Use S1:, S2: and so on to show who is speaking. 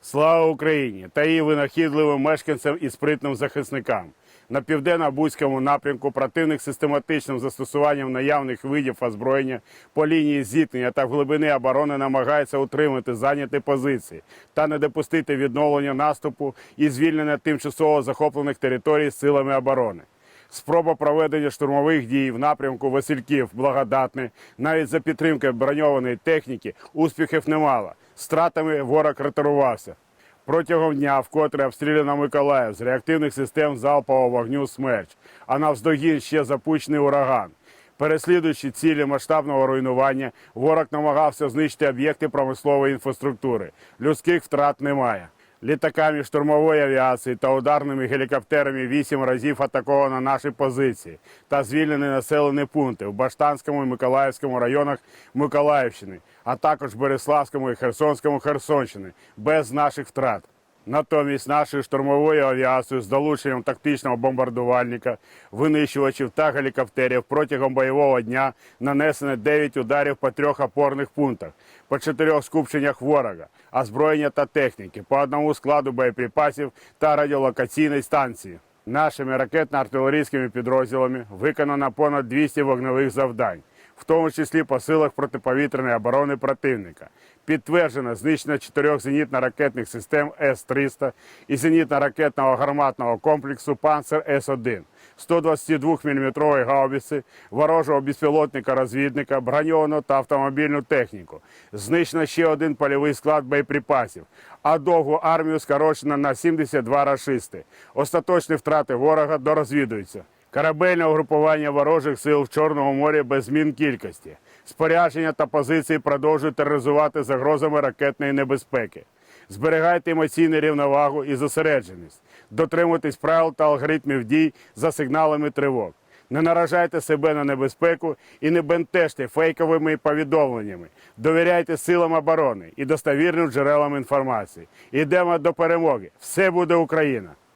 S1: Слава Україні та її винахідливим мешканцям і спритним захисникам. На південно-бузькому напрямку противник систематичним застосуванням наявних видів озброєння по лінії зіткнення та в глибини оборони намагається утримати зайняті позиції та не допустити відновлення наступу і звільнення тимчасово захоплених територій силами оборони. Спроба проведення штурмових дій в напрямку Васильків Благодатне навіть за підтримкою броньованої техніки успіхів немало. Стратами ворог ретирувався. Протягом дня вкотре обстріляно Миколаїв з реактивних систем залпового вогню «Смерч», а навздогін ще запущений ураган. Переслідуючи цілі масштабного руйнування, ворог намагався знищити об'єкти промислової інфраструктури. Людських втрат немає. Літаками штурмової авіації та ударними гелікоптерами вісім разів атаковано наші позиції та звільнені населені пункти в Баштанському і Миколаївському районах Миколаївщини, а також Береславському і Херсонському Херсонщини без наших втрат. Натомість нашою штурмовою авіацією з долученням тактичного бомбардувальника, винищувачів та гелікоптерів протягом бойового дня нанесено 9 ударів по трьох опорних пунктах, по чотирьох скупченнях ворога, озброєння та техніки, по одному складу боєприпасів та радіолокаційної станції. Нашими ракетно-артилерійськими підрозділами виконано понад 200 вогневих завдань, в тому числі по силах протиповітряної оборони противника. Підтверджено знищення чотирьох зенітно-ракетних систем С-300 і зенітно-ракетного гарматного комплексу «Панцер С-1», 122 мм гаубиці, ворожого безпілотника-розвідника, броньовану та автомобільну техніку. Знищено ще один польовий склад боєприпасів, а довгу армію скорочено на 72 рашисти. Остаточні втрати ворога дорозвідуються. Корабельне угрупування ворожих сил в Чорному морі без змін кількості. Спорядження та позиції продовжують тероризувати загрозами ракетної небезпеки. Зберігайте емоційну рівновагу і зосередженість. Дотримуйтесь правил та алгоритмів дій за сигналами тривог. Не наражайте себе на небезпеку і не бентежте фейковими повідомленнями. Довіряйте силам оборони і достовірним джерелам інформації. Йдемо до перемоги. Все буде Україна!